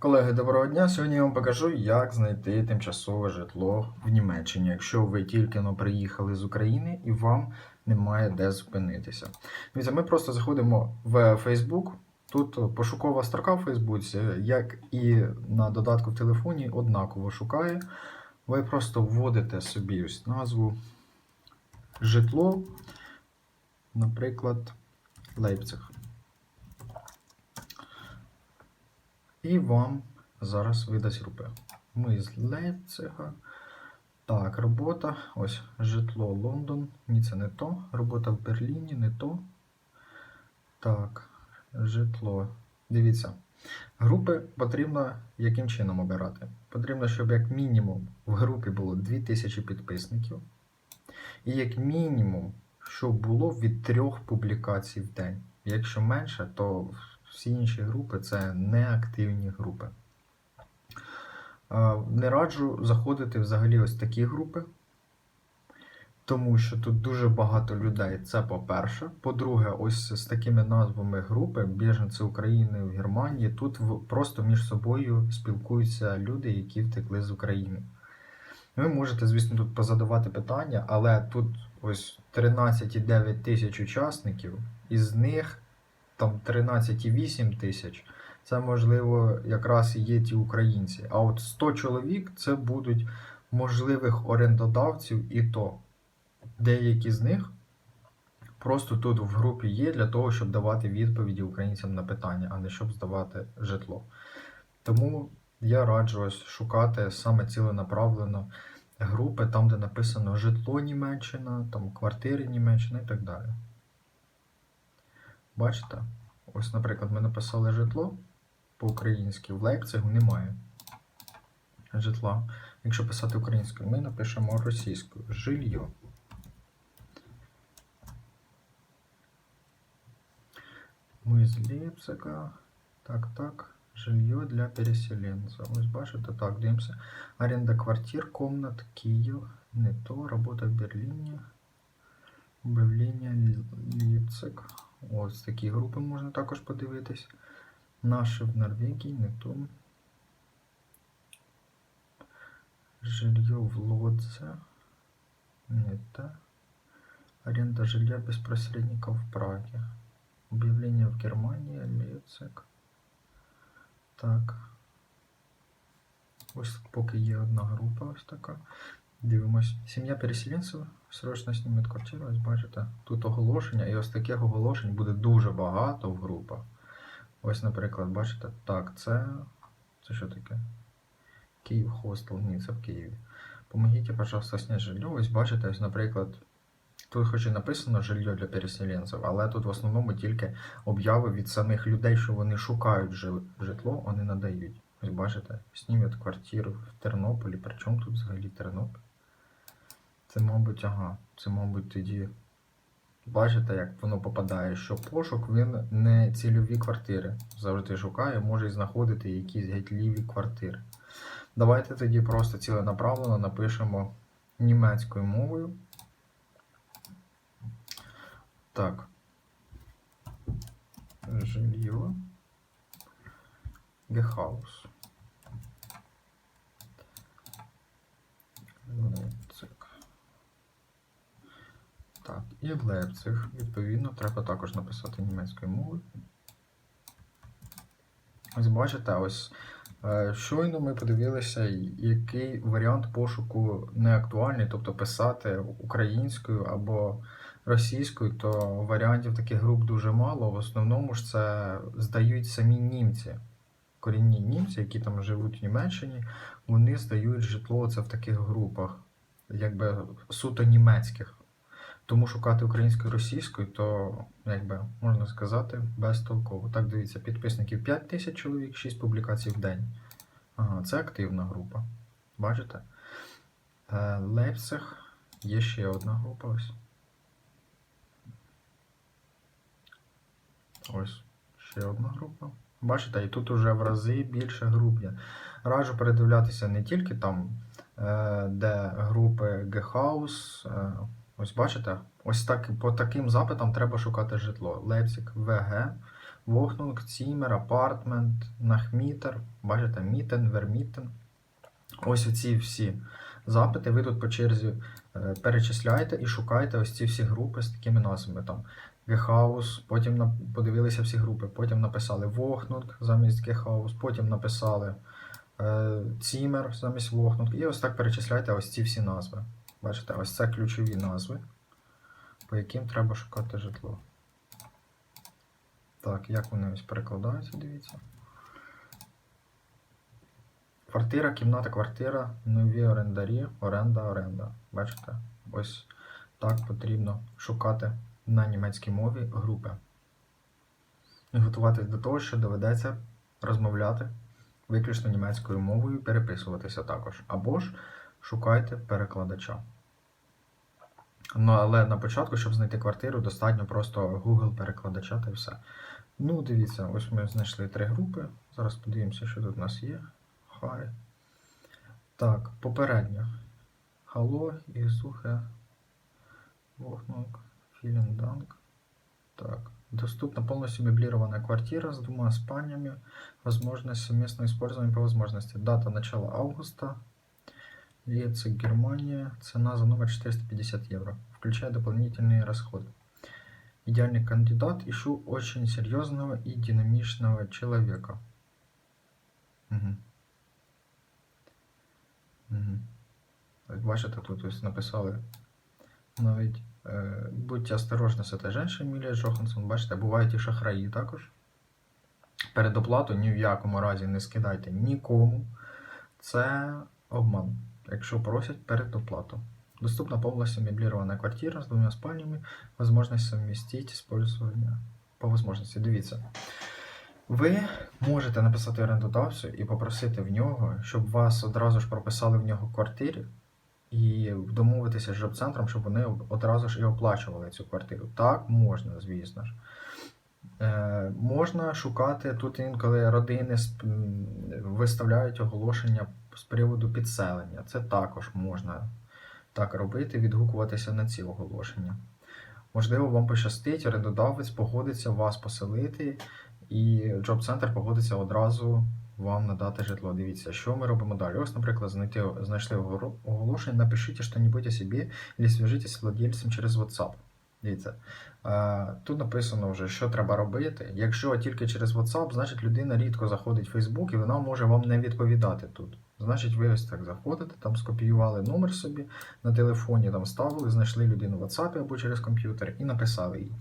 Колеги, доброго дня! Сьогодні я вам покажу, як знайти тимчасове житло в Німеччині, якщо ви тільки но приїхали з України і вам немає де зупинитися. Дивіться, ми просто заходимо в Facebook. Тут пошукова строка в Фейсбуці, як і на додатку в телефоні, однаково шукає. Ви просто вводите собі ось назву житло, наприклад, Лейпциг. І вам зараз видасть групи. Ми з Лейпцига. Так, робота. Ось житло Лондон. Ні, це не то. Робота в Берліні, не то. Так, житло. Дивіться. Групи потрібно яким чином обирати? Потрібно, щоб як мінімум в групі було 2000 підписників. І як мінімум, щоб було від трьох публікацій в день. Якщо менше, то всі інші групи це неактивні групи. Не раджу заходити взагалі ось такі групи, тому що тут дуже багато людей. Це по-перше. По-друге, ось з такими назвами групи біженці України в Германії. Тут просто між собою спілкуються люди, які втекли з України. Ви можете, звісно, тут позадавати питання, але тут ось 13,9 тисяч учасників, із них там 13,8 тисяч. Це можливо якраз і є ті українці. А от 100 чоловік це будуть можливих орендодавців, і то деякі з них просто тут в групі є для того, щоб давати відповіді українцям на питання, а не щоб здавати житло. Тому я раджу ось шукати саме ціленаправлено групи, там, де написано житло Німеччина, там квартири Німеччина і так далі. Бачите? Ось, наприклад, ми написали житло по-українськи, в Лейпцигу немає житла. Якщо писати українською, ми напишемо російською жилье. Ми з Лейпцига. Так, так. Жилье для переселенців. Ось бачите, так, дивимося. Аренда квартир, комнат, Київ. Не то. Робота в Берліні. Об'явлення Ліпцик. Ось такі групи можна також подивитись. Наші в Норвегії, то. Жилье в Лодзе. Не те. Аренда жилья без посредников в Праге. Объявление в Германии, Лейпциг. Так. Ось поки є одна група, ось така. Дивимось. Сім'я переселенців срочно знімуть квартиру. Ось бачите, тут оголошення, і ось таких оголошень буде дуже багато в групах. Ось, наприклад, бачите, так, це. Це що таке? Київ хостел, ні, це в Києві. Помогите, пожалуйста, снять жилье. Ось бачите, ось, наприклад, тут хоч і написано жилье для переселенців, але тут в основному тільки обяви від самих людей, що вони шукають житло, вони надають. Ось бачите, знімуть квартиру в Тернополі. Причому тут взагалі Тернопіль? Це, мабуть, ага. Це, мабуть, тоді. Бачите, як воно попадає, що пошук він не цільові квартири завжди шукає, може і знаходити якісь геть ліві квартири. Давайте тоді просто ціленаправлено напишемо німецькою мовою. Так. Жилье. Гехаус. Лейпциг. Так, і в Лейпциг. Відповідно, треба також написати німецькою мовою. Ось бачите, ось е, щойно ми подивилися, який варіант пошуку не актуальний, тобто писати українською або російською, то варіантів таких груп дуже мало. В основному ж це здають самі німці. Корінні німці, які там живуть в Німеччині, вони здають житло це в таких групах, якби суто німецьких. Тому шукати українською російською, то, якби можна сказати, безтолково. Так, дивіться, підписників 5 тисяч чоловік, 6 публікацій в день. Ага, це активна група. Бачите? Е, Лейпциг є ще одна група ось. Ось ще одна група. Бачите, і тут уже в рази більше груп є. Раджу передивлятися не тільки там, е, де групи Гехаус. Ось бачите, ось так, по таким запитам треба шукати житло. Лейпциг ВГ. Вохнунг, Цімер, Апартмент, Нахмітер, бачите, Мітен, Вермітен. Ось оці всі запити ви тут по черзі е, перечисляєте і шукаєте ось ці всі групи з такими назвами. Там Гехаус, потім подивилися всі групи, потім написали Вохнунг замість Гехаус, потім написали е, Цімер замість Вохнунг. І ось так перечисляйте ось ці всі назви. Бачите, ось це ключові назви, по яким треба шукати житло. Так, як вони ось перекладаються, дивіться. Квартира, кімната, квартира, нові орендарі, оренда, оренда. Бачите? Ось так потрібно шукати на німецькій мові групи. І готуватись до того, що доведеться розмовляти виключно німецькою мовою, переписуватися також. Або ж шукайте перекладача. Ну, але на початку, щоб знайти квартиру, достатньо просто Google перекладача та все. Ну, дивіться, ось ми знайшли три групи. Зараз подивимося, що тут у нас є. Хай. Так, попередньо. Hallo, ich suche Wohnung. Так. Доступна полностью меблированная квартира с двумя спальнями. Возможность совместного использования по возможности. Дата начала августа. Лейпциг, Германия. Цена за номер 450 евро, включая дополнительные расходы. Идеальный кандидат. Ищу очень серьезного и динамичного человека. Угу. Угу. Як бачите, тут ось написали навіть е, будьте осторожні з цією жінкою, Емілія Джохансон. Бачите, бувають і шахраї також. Передоплату ні в якому разі не скидайте нікому. Це обман, якщо просять передоплату. Доступна полностью меблированная квартира с двумя спальнями, возможность совместить использование по возможності. Дивіться. Ви можете написати орендодавцю і попросити в нього, щоб вас одразу ж прописали в нього квартирі, і домовитися з жоб-центром, щоб вони одразу ж і оплачували цю квартиру. Так, можна, звісно ж. Е, можна шукати тут інколи родини виставляють оголошення з приводу підселення. Це також можна так робити, відгукуватися на ці оголошення. Можливо, вам пощастить, орендодавець погодиться вас поселити, і джоб-центр погодиться одразу вам надати житло. Дивіться, що ми робимо далі. Ось, наприклад, знайти, знайшли оголошення, напишіть що-небудь о собі, або зв'яжитесь з владельцем через WhatsApp. Дивіться. Е, Тут написано вже, що треба робити. Якщо тільки через WhatsApp, значить людина рідко заходить в Facebook і вона може вам не відповідати тут. Значить, ви ось так заходите, там скопіювали номер собі на телефоні, там ставили, знайшли людину в WhatsApp або через комп'ютер і написали їй.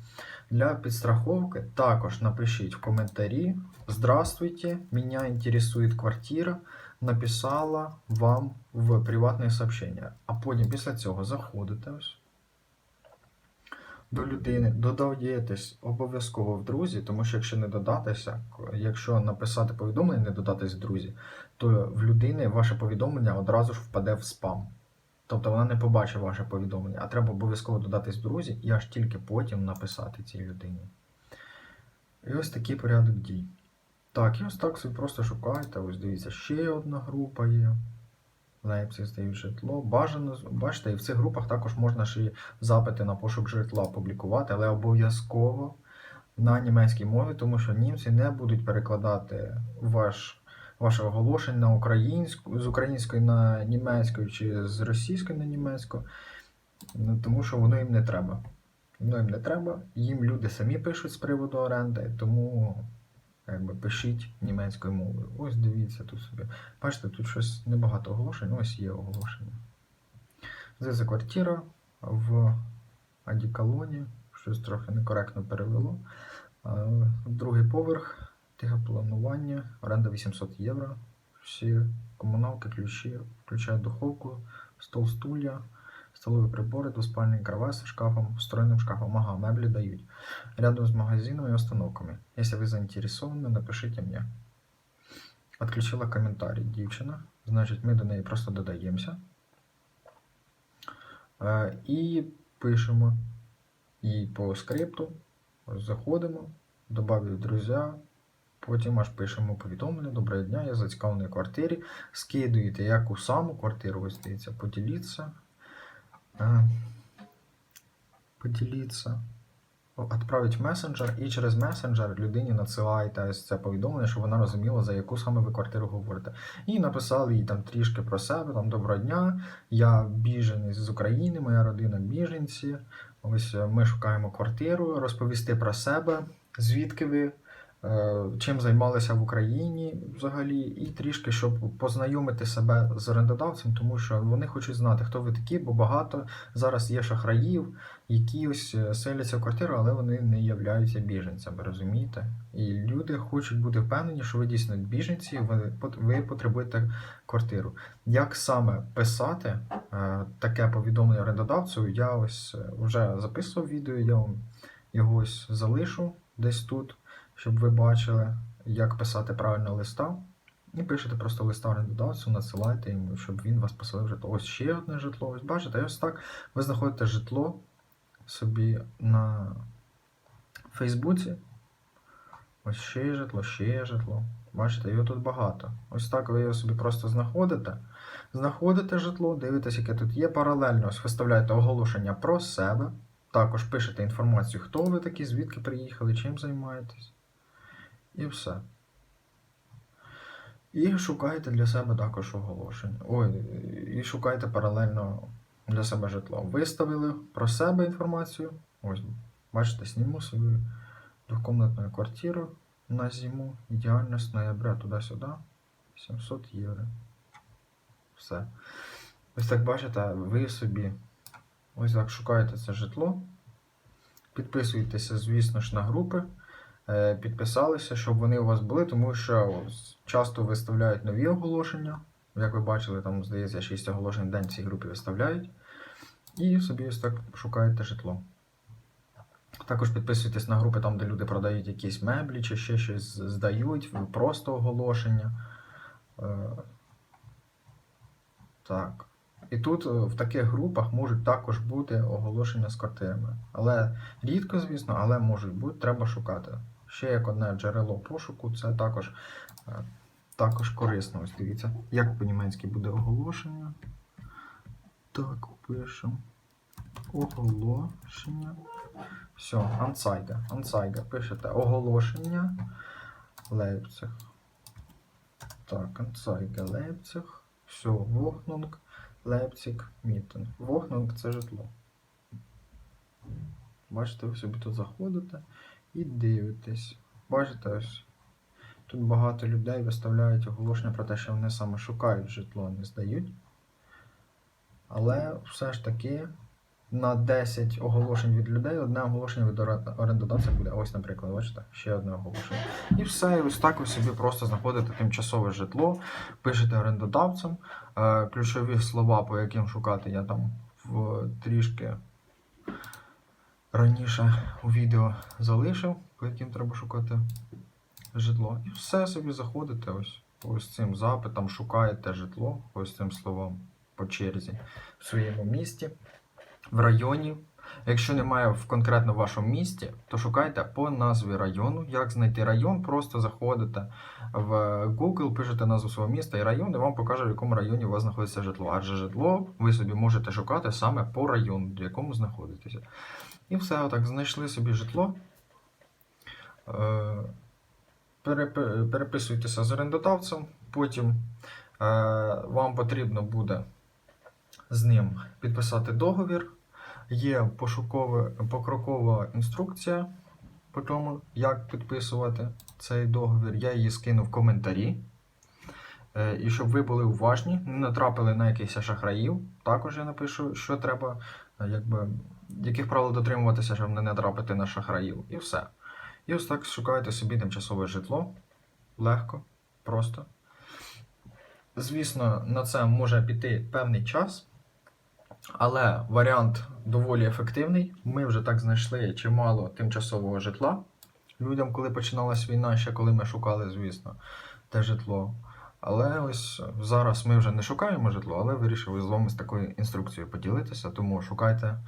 Для підстраховки також напишіть в коментарі Здравствуйте, меня интересует квартира. Написала вам в приватне сообщення. А потім після цього заходите ось до людини, додаєтесь обов'язково в друзі, тому що якщо не додатися, якщо написати повідомлення, не додатись в друзі, то в людини ваше повідомлення одразу ж впаде в спам. Тобто вона не побачить ваше повідомлення, а треба обов'язково додатись друзі і аж тільки потім написати цій людині. І ось такий порядок дій. Так, і ось так собі просто шукаєте. Ось дивіться, ще одна група є. Лейпциг здають житло. Бажано, бачите, і в цих групах також можна ще запити на пошук житла публікувати, але обов'язково на німецькій мові, тому що німці не будуть перекладати ваш, ваше оголошення на українську, з української на німецьку чи з російської на німецьку, ну, тому що воно їм не треба. Воно їм не треба, їм люди самі пишуть з приводу оренди, тому якби, пишіть німецькою мовою. Ось дивіться тут собі. Бачите, тут щось небагато оголошень, ось є оголошення. Це за квартира в Адікалоні, щось трохи некоректно перевело. Другий поверх, тихопланування, оренда 800 євро. Всі комуналки, ключі, включають духовку, стол, стулья, столові прибори, двуспальний кровать з шкафом, встроєним шкафом. Ага, меблі дають. Рядом з магазинами и установками. Если вы заинтересованы, напишите мне. Отключила коментарі дівчина. Значить, ми до неї просто додаємося. Е, І пишемо їй по скрипту. Заходимо, додаю друзі. Потім аж пишемо повідомлення. Доброго дня, я зацікавлений в квартирі. Скидуєте яку саму квартиру, ось дивіться, поділіться. Е, Поділіться. відправити месенджер, і через месенджер людині надсилаєте це повідомлення, щоб вона розуміла, за яку саме ви квартиру говорите. І написали їй там трішки про себе, там доброго дня, я біженець з України, моя родина біженці. Ось е, ми шукаємо квартиру, розповісти про себе, звідки ви, чим займалися в Україні взагалі, і трішки, щоб познайомити себе з орендодавцем, тому що вони хочуть знати, хто ви такі, бо багато зараз є шахраїв, які ось е, селяться в квартиру, але вони не являються біженцями, розумієте? І люди хочуть бути впевнені, що ви дійсно біженці, ви, ви потребуєте квартиру. Як саме писати е, таке повідомлення орендодавцю, я ось е, вже записував відео, я вам його ось залишу десь тут, щоб ви бачили, як писати правильно листа. І пишете просто листа орендодавцю, надсилайте йому, щоб він вас поселив житло. Ось ще одне житло. Ось бачите, і ось так ви знаходите житло собі на Фейсбуці. Ось ще житло, ще житло. Бачите, його тут багато. Ось так ви його собі просто знаходите. Знаходите житло, дивитесь, яке тут є. Паралельно ось виставляєте оголошення про себе. Також пишете інформацію, хто ви такі, звідки приїхали, чим займаєтесь. І все. І шукаєте для себе також оголошення. Ой, і шукаєте паралельно для себе житло. Виставили про себе інформацію. Ось, бачите, зніму собі двокомнатну квартиру на зиму. Ідеально з ноября туди-сюди. 700 євро. Все. Ось так бачите, ви собі ось так шукаєте це житло. Підписуєтеся, звісно ж, на групи. Е, Підписалися, щоб вони у вас були, тому що часто виставляють нові оголошення. Як ви бачили, там, здається, 6 оголошень в день в цій групі виставляють. І собі ось так шукаєте житло. Також підписуйтесь на групи там, де люди продають якісь меблі чи ще щось здають, просто оголошення. Е, Так. І тут е, в таких групах можуть також бути оголошення з квартирами. Але рідко, звісно, але можуть бути, треба шукати. Ще як одне джерело пошуку, це також, е, також корисно. Ось дивіться, як по-німецьки буде оголошення. Так, пишемо. Оголошення. Все, Anzeige. Anzeige. Пишете оголошення. Лейпциг. Так, Anzeige Лейпциг. Все, Вохнунг, Лейпциг, Міттен. Вохнунг це житло. Бачите, ви собі тут заходите і дивитесь. Бачите, ось. Тут багато людей виставляють оголошення про те, що вони саме шукають житло, не здають. Але все ж таки на 10 оголошень від людей одне оголошення від орендодавця буде. Ось, наприклад, бачите, ще одне оголошення. І все, і ось так ви собі просто знаходите тимчасове житло, пишете орендодавцям. Е, Ключові слова, по яким шукати, я там в трішки раніше у відео залишив, по яким треба шукати житло. І все собі заходите ось, ось цим запитом, шукаєте житло, ось цим словом по черзі в своєму місті, в районі. Якщо немає в конкретно вашому місті, то шукайте по назві району. Як знайти район, просто заходите в Google, пишете назву свого міста і район, і вам покаже, в якому районі у вас знаходиться житло. Адже житло ви собі можете шукати саме по району, в якому знаходитеся. І все, отак, знайшли собі житло. Е, переписуйтеся з орендодавцем, потім е, вам потрібно буде з ним підписати договір. Є пошукове, покрокова інструкція по тому, як підписувати цей договір. Я її скину в коментарі. Е, І щоб ви були уважні, не натрапили на якихось шахраїв. Також я напишу, що треба, якби, яких правил дотримуватися, щоб не натрапити на шахраїв. І все. І ось так шукаєте собі тимчасове житло. Легко, просто. Звісно, на це може піти певний час. Але варіант доволі ефективний. Ми вже так знайшли чимало тимчасового житла. Людям, коли починалась війна, ще коли ми шукали, звісно, те житло. Але ось зараз ми вже не шукаємо житло, але вирішили з вами з такою інструкцією поділитися. Тому шукайте,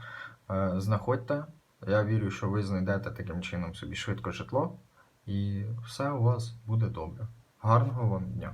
е, знаходьте. Я вірю, що ви знайдете таким чином собі швидко житло, і все у вас буде добре. Гарного вам дня!